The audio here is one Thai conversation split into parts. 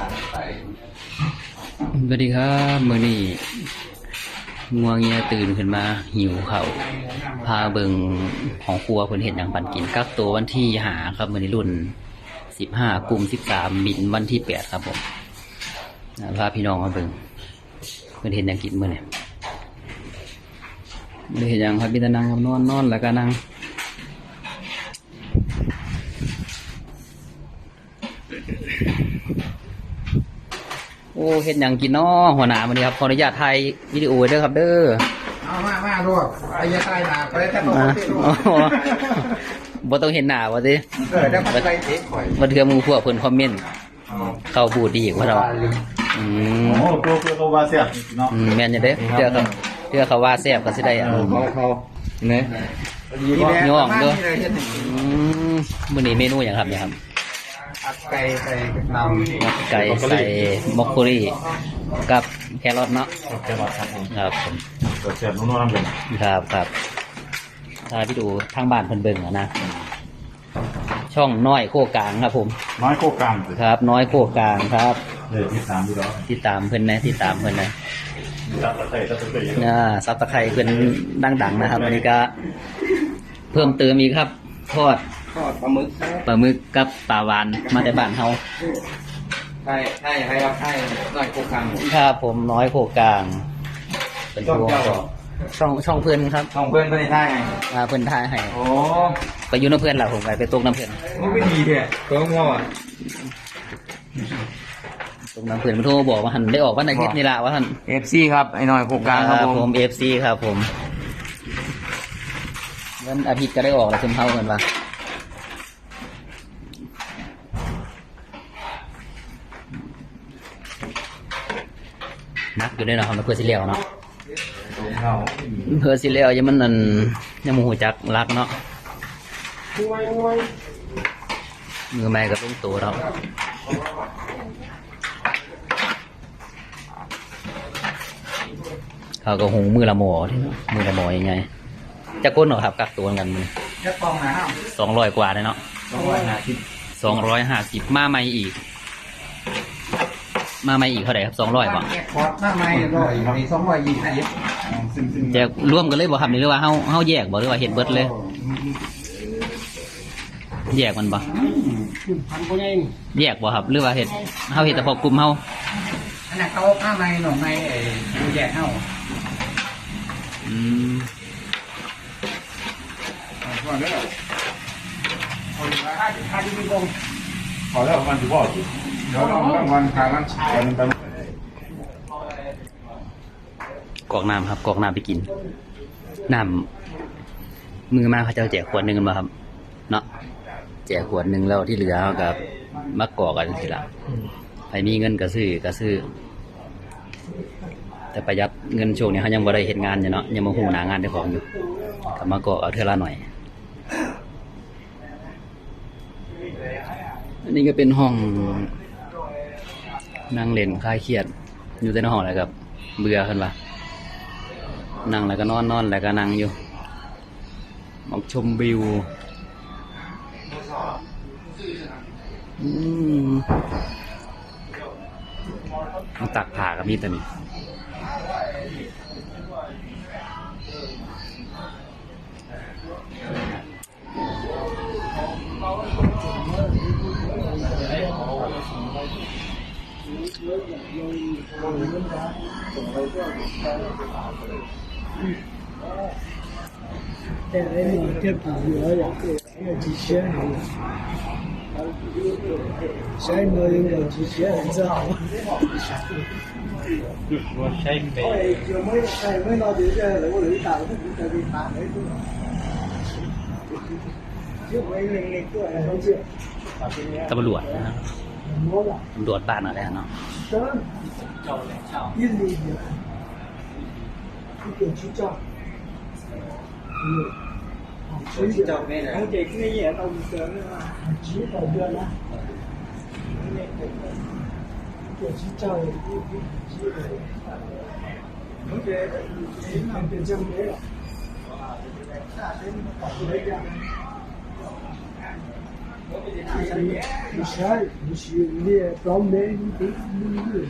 สวัสดีครับเมื้อนี้งัวเงียตื่นขึ้นมาหิวเขาวพาเบิงของครัวเพิ่นเห็นอย่างปันกินกักตัววันที่หาครับมื้อนี้รุ่นสิบห้ากลุ่มสิบสามบินวันที่แปดครับผมพาพี่น้องมาเบิงเพิ่นเห็นอย่างกินมื้อนี้มื้อนี้เห็นอย่างครับพี่ตะนังครับนอนนอนแล้วก็นั่ง อ้เห็นอย่างกินน้อหัวหน้ามื้อนี้ครับขออนุญาตถ่ายวิดีโอไว้เด้อครับเด้อเอามามาลูกไปยาใต้นาไปแค่ตัวอ่าที่ลูกโอ้โหบ่ต้องเห็นหน้าว่าสิเออได้มาไปเทคข่อยมาเทื่อหมู่พวกเพิ่นคอมเมนต์เข้าบูดดีกว่าเราอืมโอ้ตัวตัวตัววาเสียเนาะอืมแม่นอยู่เด้อเทื่อเขาเทื่อเขาว่าแซ่บก็สิได้อะเขาเขาเนี่ยดีแดงย่องเด้อประมาณนี้เลยเฮ็ดหนึ่งอืมมื้อนี้เมนูหยังครับเนี่ยครับ อัดไก่ใส่นไก่ใส่มอกโคลีกับแครอทเนาะแค่ว่าครับผมครับผมตัวเสียบนุ่มๆน้ำเป็นครับครับถ้าพี่ดูทางบ้านเพิ่นเบิ่งอะนะ ช่องน้อยโคกลางครับผม น้อยโคกลางเลยครับ น้อยโคกลางครับเลยที่สามดีแล้วติดตามเพิ่นนะติดตามเพิ่นนะตัดตะไคร้ตัดตะไคร้อ่าซับตะไคร้เพิ่นดังๆนะครับอันนี้ก็ เพิ่มเติมอีกครับทอดำ ทอดปลาหมึกปลาหมึกกับปลาหวานมาแต่บ้านเฮาใช่ใช่ให้ครับให้หน่อยโคกรังครับผมน้อยโคกลาง เป็นช่องพวกเจ้าเหรอช่องช่องเพิ่นครับช่องเพื่อนเพื่อนได้ไงอ่าเพิ่นทายให้โอ้ไปอยู่น้ำเพิ่นล่ะผมไปไปตกน้ำเพิ่นมันไม่ดีเถอะตัวง้อตกน้ำเพิ่นมันโทรบอกว่าหันได้ออกวันอาทิตย์นี่ล่ะว่าหันเอฟซีครับไอ้หน่อยโคกลางครับผมเอฟซีครับผมวันอาทิตย์ก็ได้ออกแล้วคุณเท่ากันปะ อยู่ด้วยเนาะครับเพื่อสิเลียวเนาะเราเพื่อสิเลียวยังมันนั่นยังมูหูจักรักเนาะมือไม้ก็ต้องตัวเราเขาก็หงมือละหมอที่เนาะมือละหมอยังไงจะก้นเหรอครับกักตัวกันมือจะกองนะฮะสองร้อยกว่าเลยเนาะสองร้อยห้าสิบสองร้อยห้าสิบมาใหม่อีก มาใหม่อีกเท่าไหร่ครับสองร้อยบ่แยกคอร์สหน้าไม้ร้อยมีสองร้อยยี่สิบจะร่วมกันเลยบ่ครับนี่หรือว่าเฮาเฮาแยกบ่หรือว่าเฮ็ดเบิดเลย แยกมันบ่แยกบ่ครับ หรือว่าเฮ็ดเฮาเฮ็ดแต่พอกลุ่มเฮาอันนั้นเขาข้างในหน่อในไอ้ดูแยกเข้าอืมพอแล้วคนละห้าสิบห้าสิบมีกงพอแล้วมันถือว่า กอกน้ำครับกอกน้ำไปกินน้ำมือมาเขาจ้าแจกขวดหนึงกันบ่ครับ เนาะแจกขวดหนึงแล้วที่เหลือกับมากอกกันทีหลังใครมีเงินก็ซื้อก็ซื้อ แต่ประหยัดเงินช่วงนี้เขายังบ่ได้เฮ็ดงานอยู่เนาะยังมาหูหนางานเจ้ของอยู่ก็มากอกเอาเท่าละหน่อย อันนี้ก็เป็นห้อง นั่งเล่นคลายเครียด อยู่แต่ในห้องอะไรครับ เบื่อขึ้นปะนั่งแล้วก็นอนนอนแล้วก็นั่งอยู่มองชมวิวอืมตักผ่ากับมีดตัวนี้ 带来你这比我呀，要几千人，谁没有几千人知道吗？我谁没？有没有？哎，没拿这个，我来打，我就在这打那个。就没人那个，然后就 ตำรวจนะครับ 我了， ตำรวจบ้านอะไรเนาะ sơn yên lì được cái tiền chú cho nhiều chú cho nghe này anh chị cái gì ở đâu sơn nữa chú đầu đơn á. Tiền chú cho chú rồi ok tiền trăm đấy à 了。Michel, monsieur, il est promené, il est milieu.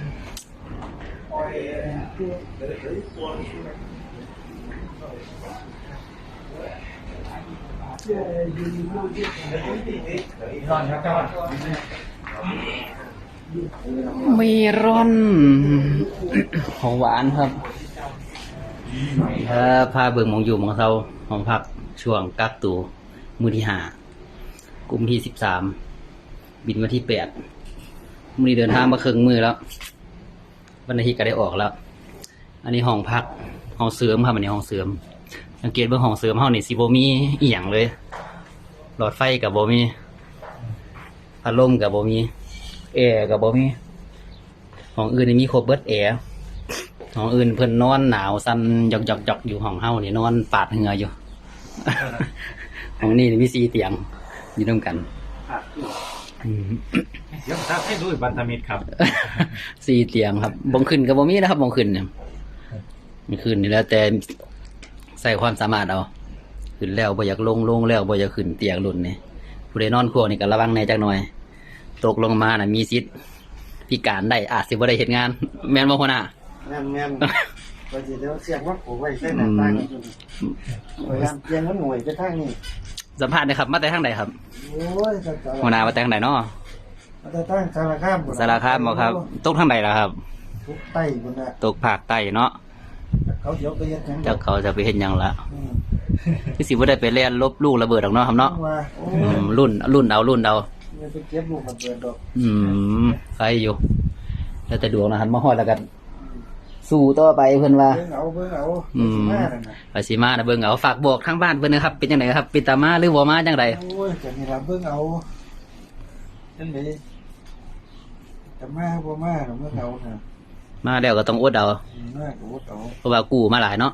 Rồi, nhá, các bạn. เมรอนของหวานครับถ้าพาเบิ่งมองอยู่มองเซาห้องพักช่วงกักตัวมือที่ห้า กลุ่มที่สิบสามบินวันที่แปดมือนี้เดินทางมาครึ่งมือแล้ว วันอาทิตย์ก็ได้ออกแล้ว อันนี้ห้องพักห้องเสริมครับอันนี้ห้องเสริม สังเกตเบื้องห้องเสริมเฮานี่สิบมีอีหยังเลย หลอดไฟกับบมีพัดลมกับบมีแอร์กับบมีห้องอื่นนี่มีครบเบิดแอร์ห้องอื่นเพิ่นนอนหนาวสั่นหยอกหยอกหยอกอยู่ห้องเฮานี่นอนปาดเหงื่ออยู่ห้องนี้นี่มีสี่เตียง อยู่ร่วมกันอืมเดี๋ยวถ้าให้ดูบันทมิตรครับ สี่เตียงครับบงขึ้นกับบ่มีนะครับบงขึ้นเนี่ยมีขึ้นนี่แล้วแต่ใส่ความสามารถเอา ขึ้นแล้วบ่อยากลงลงแล้วบ่อยากขึ้นเตียงรุ่นนี่ผู้ใดนอนครัวนี่ก็ระวังแหน่จักหน่อย ตกลงมาน่ะมีสิทธิ์พิการได้อาจสิบ่ได้เฮ็ดงาน แม่นบ่หัวหน้าแม่นแม่นไปสิเดี๋ยวเสียงว่าผมไว้เส้นหน้าต่างกันอยู่พยายามเปลี่ยนมันหน่วยไปทางนี้ สัมภาษณ์หนะครับ มาแต่ทางใดครับโอ้ยจะจะหัวหน้ามาแต่ทางใดเนาะมาแต่ตั้งสารคามพุ่นน่ะสารคามบ่ครับตกทางใดล่ะครับ ทุกใต้บนน่ะตกภาคใต้เนาะเขาเดี๋ยวไปเฮ็ดหยังจักเขาจะไปเฮ็ดหยังล่ะอืมคือสิบ่ได้ไปเล่นลบลูกระเบิดดอกเนาะครับเนาะว่าโอ้อืยมรุ่นรุ่นเอารุ่นเอาไม่ไปเก็บลูกมันเปิดดอกอืมใครอยู่ แล้วแต่ดวงนะหันมาฮอดแล้วกัน สู้ต่อไปเพิ่นว่า เบิ่งเอาเบิ่งเอาอืมสิมานั่นน่ะไปสิมานะเบิ่งเอาฝากบอกทางบ้านเพิ่นนะครับเป็นจังไดครับเป็นตามาหรือบ่มาจังไดโอ้ยจะนี่ล่ะเบิ่งเอาจังไดจะมาบ่มาหรอกเบิ่งเอาน่ะมาแล้วก็ต้องอดเอาอืมมาก็อดเอาเพราะว่ากู้มาหลายเนาะ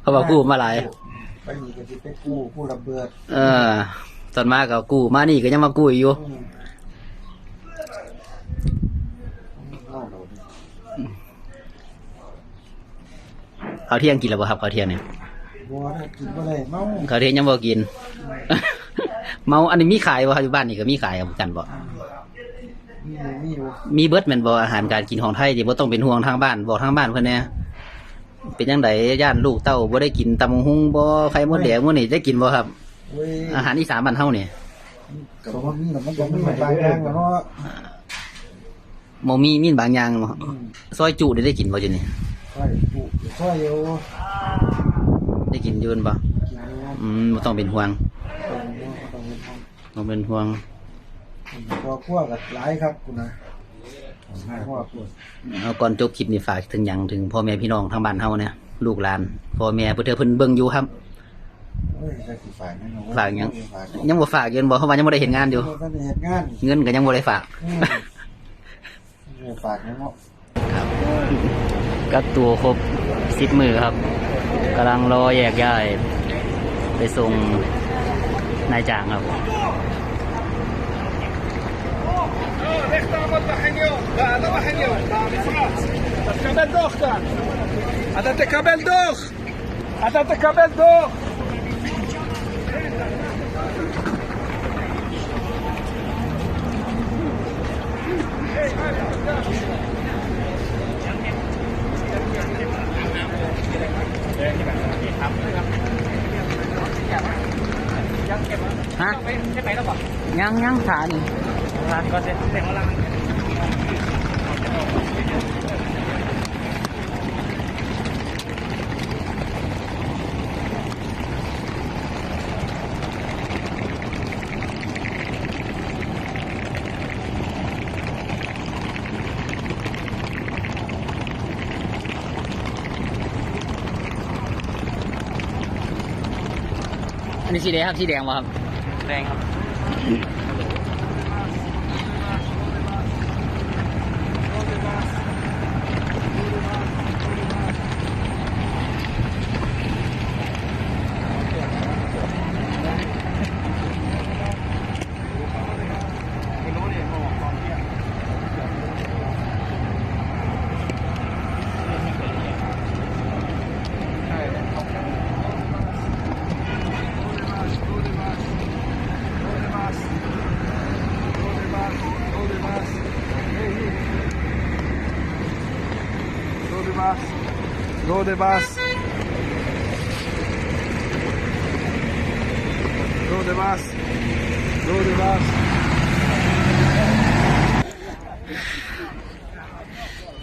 เพราะว่ากู้มาหลาย ไปนี่ก็สิไปกู้ผู้ระเบิด เออตอนมาก็กู้มานี่ก็ยังมากู้อีกอยู่ อืมเอาเราดิ ข้าวเที่ยงกินแล้วบ่ครับข้าวเที่ยงเนี่ยบัวถ้ากินบ่ได้เมาข้าวเที่ยงยังบ่กิน เมาอันนี้มีขายบ่ครับอยู่บ้านนี่ก็มีขายกันบ่มีอยู่มีอยู่มีเบิดแม่นบ่อาหารการกินของไทยที่บ่ต้องเป็นห่วงทางบ้านบอกทางบ้านเพิ่นแหน่เป็นจังไดย่านลูกเต้าบ่ได้กินตำบักหุ่งบ่ไข่มดแดงมื้อนี้ได้กินบ่ครับเว้ยอาหารอีสานบ้านเฮานี่ก็ว่ามีแต่มันก็มีบางอย่างแล้วเนาะบ่มีมีบางอย่างบ่อืมซอยจุได้ได้กินบ่อยู่นี่ ค่อยปลูกค่อยอยู่ได้กินอยู่แม่นบ่กินอยู่อืมบ่ต้องเป็นห่วงต้องเป็นต้องเป็นบ่เป็นห่วงพอพวกกับหลายครับคุณนะพวกพวกเอาก่อนจบคลิปนี่ฝากถึงหยังถึงพ่อแม่พี่น้องทางบ้านเฮาเนี่ยลูกหลานพ่อแม่เพิ่นเทื่อเพิ่นเบิ่งอยู่ครับเอ้ยจะสิฝากนั่นเนาะฝากหยัง ฝากยังบ่ฝากอยู่บ่เพราะว่ายังบ่ได้เฮ็ดงานอยู่ ท่านเฮ็ดงานเงินก็ยังบ่ได้ฝาก อืมเออฝากนั่นเนาะ กักตัวครบสิบมือครับกำลังรอแยกย้าย ไปส่งนายจ่างครับอัตตะกาเบลดอกอัตตะกาบลดอก ยังยังขานี่นก็จะเต็มแล้วอันนี้สีแดงครับสีแดงวะครับ แดงครับ ฮ de bas. Go de bas. Go de bas.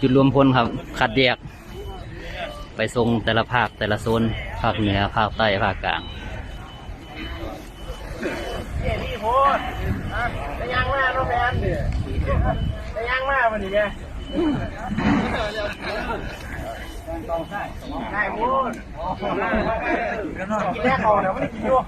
จุดรวมพลครับคัดแยก ไปทรงแต่ละภาคแต่ละโซน ภาคเหนือ ภาคใต้ ภาคกลางนี่โพดจะยังมาโรงแรมเนี่ยจะยังมาวันนี้ไง ได้โพดกินแรกก่อนเดี๋ยวไม่ได้กินอยู่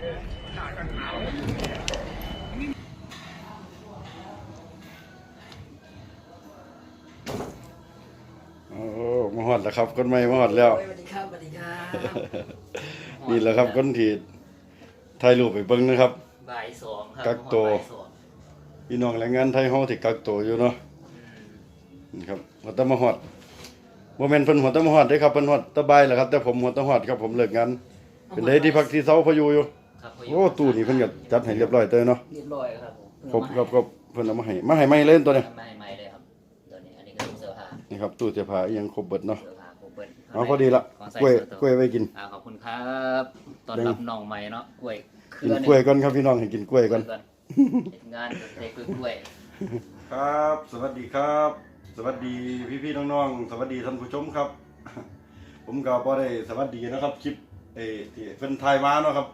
โอ้มาฮอดแล้วครับคนใหม่มาฮอดแล้ว สวัสดีครับสวัสดีครับนี่แหละครับคนที่ถ่ายรูปไปเบิ่งนะครับ บ่ายสองครับกักตัว บ่ายสองพี่น้องแรงงานไทยเฮาที่กักตัวอยู่เนาะนี่ครับหัวตะมาฮอดบ่แม่นเพิ่นหัวตะมาฮอดเด้ครับเพิ่นฮอดตะบายแหละครับ แต่ผมหัวตะฮอดครับผมเลิกงานเป็นได้ที่พักที่เซาพออยู่อยู่ ครับโอ้ตู้นี่เพิ่นก็จัดให้เรียบร้อยเตยเนาะเรียบร้อยครับผมครบครับครบเพิ่นเอามาให้มาให้ใหม่เลยตัวเนี้ไม่ไม่เลยครับตัวนี้อันนี้ก็เสื้อผ้านี่ครับตู้เสื้อผ้าอีหยังครบเบิดเนาะเสื้อผ้าครบเบิดเอาพอดีละของใส่กล้วยส่นตัวกล้วยไว้กิน อ่าขอบคุณครับตอนรับน้องใหม่เนาะกล้วยเครืกินอหกล้วยก่อนครับพี่น้องให้กินกล้วยก่อนเฮ็ดงานเด็กกล้วยครับ สวัสดีครับ สวัสดีพี่ๆน้องๆสวัสดีท่านผู้ชมครับ ผมก็พอได้สวัสดีนะครับคลิปเออที่เพิ่นทายมาเนาะครับ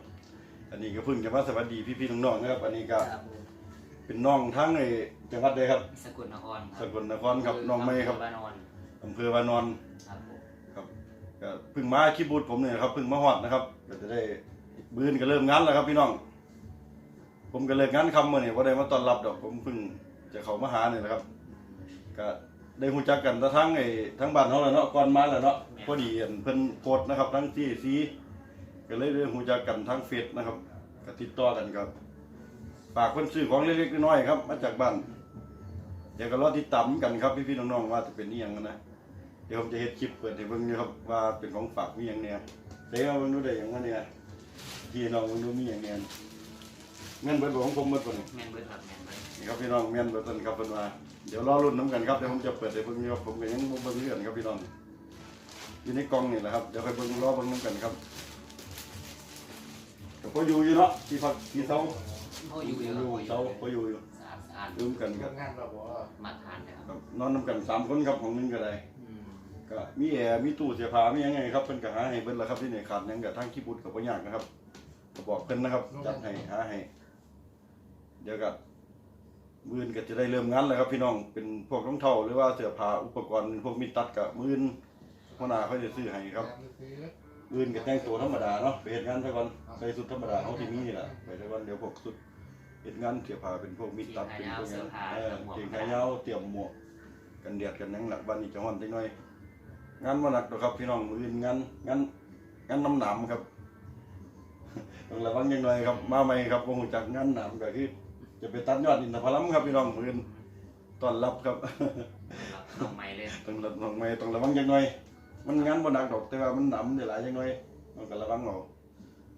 อันนี้ก็เพิ่งจะมาสวัสดีพี่ๆน้องๆนะครับ อันนี้ก็ครับผมเป็นน้องทั้งไอ้จังหวัดใดครับ สกลนครคสรับกลนครครับน้องไม้ครับบ้านนอนอำเภอวานอนครับผมครับก็เพิ่งมาคลิปบูธผมเนี่ยนะครับเพิ่งมาฮอดนะครับก็จะได้บืนก็เริ่มงานแล้วครับพี่น้อง ผมก็เลิกงานคำมื่อนี่ว่าได้มาต้อนรับดอกผมเพิ่งจะเข้ามาหาเนี่ยนะครับ ก็ได้ฮู้จักกันแต่ทั้งไอ้ทั้งบ้านเขาแล้วเนาะก่อนมาแล้วเนาะพอดีอันเพิ่นโพสต์นะครับ ทั้งที่ซี ก็เลยได้ฮู้จักกันทั้งเฟซนะครับก็ติดต่อกันครับฝากเพิ่นซื้อของเล็กๆน้อยๆครับ มาจากบ้านเดี๋ยวก็รอติดตามกันครับพี่ๆน้องๆว่าจะเป็นนี่ยังกันนะเดี๋ยวผมจะเฮ็ดคลิปเปิดให้เบิ่งอยู่ครับว่าเป็นของฝากมีหยังเนี่ยเดี๋ยวเอาเบิ่งดูได้หยังวะเนี่ยพี่น้องเบิ่งดูมีหยังเนี่ยแม่นเบิดบ่ของผมเบิดบ่นี่แมนเบิร์ดครับแมนเบิร์ดนี่ครับพี่น้องแม่นเบิดต้นครับเพิ่นว่าเดี๋ยวรอรุ่นน้ำกันครับเดี๋ยวผมจะเปิดให้เบิ่งอยู่ครับผมก็ยังบ่เบิ่งเรื่องครับพี่น้องอยู่ในกล่องนี่แหละครับเดี๋ยวค่อยเบิ่งรอเบิ่งน้ำกันครับก็ พออยู่อยู่เนาะที่พักที่เซาเขาอยู่ออยู่ยู่เซาพออยู่อยู่สะอาดสะอาดร่วมกันครับมาทานนะครับครับนอนนํกันสามคนครับของหนึงก็ได้อืมก็มีแอร์มีตู้เสื้อผ้ามีหยังไงครับเพิ่นก็หาให้เบิดแล้วครับที่นี่ขาดหยังก็ทางขี้บุญก็บ่ยากนะครับก็บอกเพิ่นนะครับจัดให้หาให้เดี๋ยวก็มื้ออนก็จะได้เริ่มงานแล้วครับพี่น้องเป็นพวกรองเท้าหรือว่าเสื้อผ้าอุปกรณ์พวกมีดตัดก็มื้ออนหัวหน้าเขาจะซื้อให้ครับมื้ ออนก็แต่งตัวธรรมดาเนาะไปเฮ็ดงานไปก่อนใส่ชุดธรรมดาเฮาที่มีนี่แหละไปแต่ก่อนเดี๋ยวพวกชุดเฮ็ดงานเสื้อผ้าเป็นพวกมีดตัดเป็นพวกหยังเออเกงขายาวเตรียมหมวกกันแดดกันหยังหลักบ้านนี้จะฮ้อนจักหน่อยงานมาหนักดอกครับพี่น้องมืออื่นงานงานงานน้ำหนามครับต้องระวังอยังไงครับมาใหม่ครับวงจากงานหนามก็คือจะไปตัดยอดอินทผลัมครับพี่น้องมืออื่นต้อนรับครับครับน้องใหม่เลย ต้องระวังไม่ต้องระวังอยังไง มันงานบ่หนักดอกแต่ว่ามันหนำได้หลายอยังไงมันก็ระวังเอา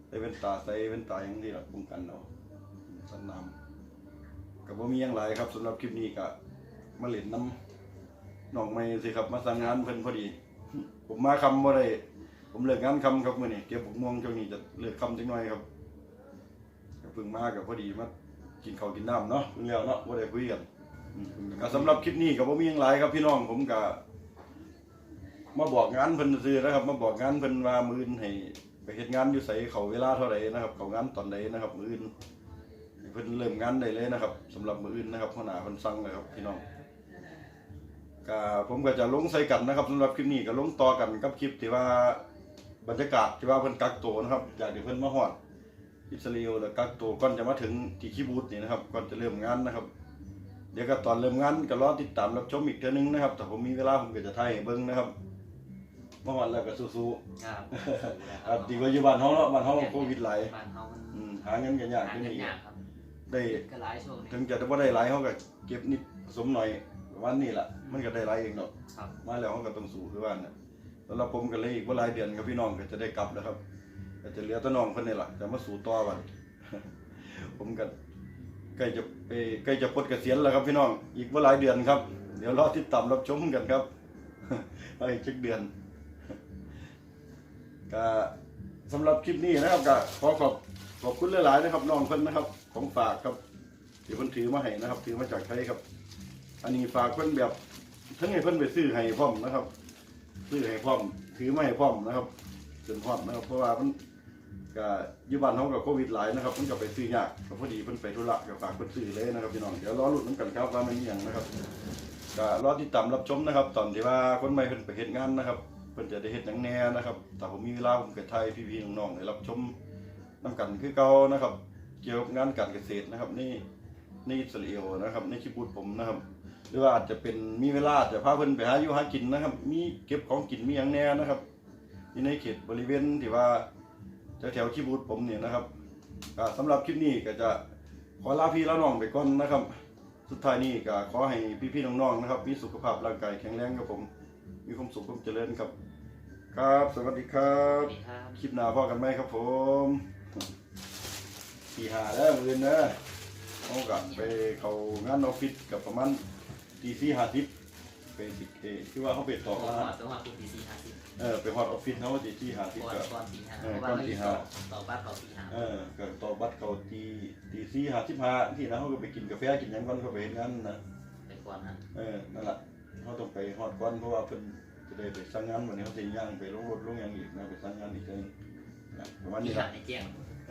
ใส่เป็นตาใส่เป็นตาอย่างที่เราป้องกันเอาสันน้ำก็บ่มีหยังหลายครับสำหรับคลิปนี้ก็มาเล่นน้ำน้องไม่สิครับ มาสั่งงานเพิ่นพอดี ผมมาคำบ่ได้ผมเลิกงานคำครับมื้อนี้เก็บบุกม่วงช่วงนี้จะเลิกคำจังหน่อยครับก็เพิ่งมากับพอดีมากินข้าวกินน้ำเนาะเพิ่งแล้วเนาะบ่ได้คุยกันอืมก็สำหรับคลิปนี้ก็บ่มีหยังหลายครับพี่น้องผมก็ มาบอกงานเพิ่นซื่อนะครับ มาบอกงานเพิ่นว่ามื้อนให้ไปเฮ็ดงานอยู่ไสเขาเวลาเท่าใดนะครับ เขางานตอนใดนะครับ มื้อนเพิ่นเริ่มงานได้เลยนะครับสำหรับมื้อนนะครับหัวหน้าเพิ่นสั่งเลยครับพี่น้องก็ผมก็จะลงใส่กันนะครับสำหรับคลิปนี้ก็ลงต่อกันกับคลิปที่ว่าบรรยากาศที่ว่าเพิ่นกักตัวนะครับจากที่เพิ่นมาฮอดอิสราเอลแล้วกักตัวก่อนจะมาถึงที่คิบูตนี่นะครับก่อนจะเริ่มงานนะครับ เดี๋ยวก็ตอนเริ่มงานก็รอติดตามรับชมอีกเทื่อนึงนะครับแต่ผมมีเวลาผมก็จะถ่ายเบิ่งนะครับ มื่อวันแล้วก็สู้ครับๆครับดีกว่าอยู่บ้านเฮาเนาะบ้านเฮาโควิดหลายบ้านเฮามันอืมหาเงินกันยากหาที่เงินนี่ยากครับได้ก็หลายช่วงนี้ ถึงจะบ่ได้หลายเฮาก็เก็บนิดผสมหน่อยวันนี้ล่ะมันก็ได้หลายเองเนาะครับ มาแล้วเฮาก็ต้องสู้คือว่าน่ะแล้วเราผมก็เลยอีกบ่หลายเดือนกับพี่น้องก็จะได้กลับแล้วครับก็จะเหลือแต่น้องเพิ่นนี่ล่ะจะมาสู้ต่อบัด ผมก็ใกล้จะไปใกล้จะปลดเกษียณแล้วครับพี่น้องอีกบ่หลายเดือนครับ เดี๋ยวรอติดตามรับชมกันครับ ไปอีกจักเดือน ก็สำหรับคลิปนี้นะครับก็ขอขอบขอบคุณหลายๆนะครับน้องเพิ่นนะครับ ของฝากครับที่เพิ่นถือมาให้นะครับถือมาจากไทยครับ อันนี้ฝากเพิ่นแบบทั้งให้เพิ่นไปซื้อให้พร้อมนะครับ ซื้อให้พร้อม ถือมาให้พร้อมนะครับจนพร้อมนะครับ เพราะว่าเพิ่นก็อยู่บ้านเฮากับโควิดหลายนะครับเพิ่นก็ไปซื้อยากก็พอดีเพิ่นไปธุระก็ฝากเพิ่นซื้อเลยนะครับพี่น้องเดี๋ยวรอลุ้นกันครับว่ามันมีหยังนะครับก็รอติดตามรับชมนะครับ ตอนที่ว่าคนใหม่เพิ่นไปเฮ็ดงานนะครับ พิ่นจะได้เฮ็ดหยังแหน่นะครับแต่ผมมีเวลาผมก็ถ่ายพี่ๆน้องๆได้รับชมนํกันคือเก่านะครับ เกี่ยวกับงานการเกษตรนะครับนี่ในอิสราเอลนะครับ ในคิบูตผมนะครับ หรือว่าอาจจะเป็นมีเวลาจะพาเพิ่นไปหาอยู่หากินนะครับ มีเก็บของกินมีหยังแหน่นะครับอยู่ในเขตบริเวณที่ว่าแถวๆคิบูตผมเนี่ยนะครับก็สำหรับคลิปนี้ก็จะขอลาพี่ลาน้องไปก่อนนะครับ สุดท้ายนี้ก็ขอให้พี่ๆน้องๆนะครับ มีสุขภาพร่างกายแข็งแรงครับผม มีความสุขความเจริญครับ ครับสวัสดีครัสบวัสดีครับ คลิปหน้าพ่อกันไหมครับผมตีหาแล้วมืออนนะเอากลับไปเขางานออฟฟิศกับประมาณตีสี่ห้าสิบไปสิเอคือว่าเขาไปต่อตัวมาหัวตัวหัวคุณตีสี่ห้าสิบเออไปฮอดออฟฟิศเขาตีสี่ห้าสิบก่อนก็ก่อนตีห้าเออเพราะว่าก่อนตีห้าต่อบ้านเขาตีห้าเออก็ต่อบัตรเขาตีตีสี่ห้าสิบห้าที่นะเขาก็ไปกินกาแฟกินหยังก่อนเขาไปเห็นงานนะไปก่อนฮะเออนั่นแหละเขาต้องไปฮอดก่อนเพราะว่าเพิ่น จะได้ไปสั่งงานวันนี้เขาจะย่างไปลงรถลงยังอีกนะไปสั่งงานอีกเทื่อนึงนะประมาณตีนี้ห้าบ ในแจ้ง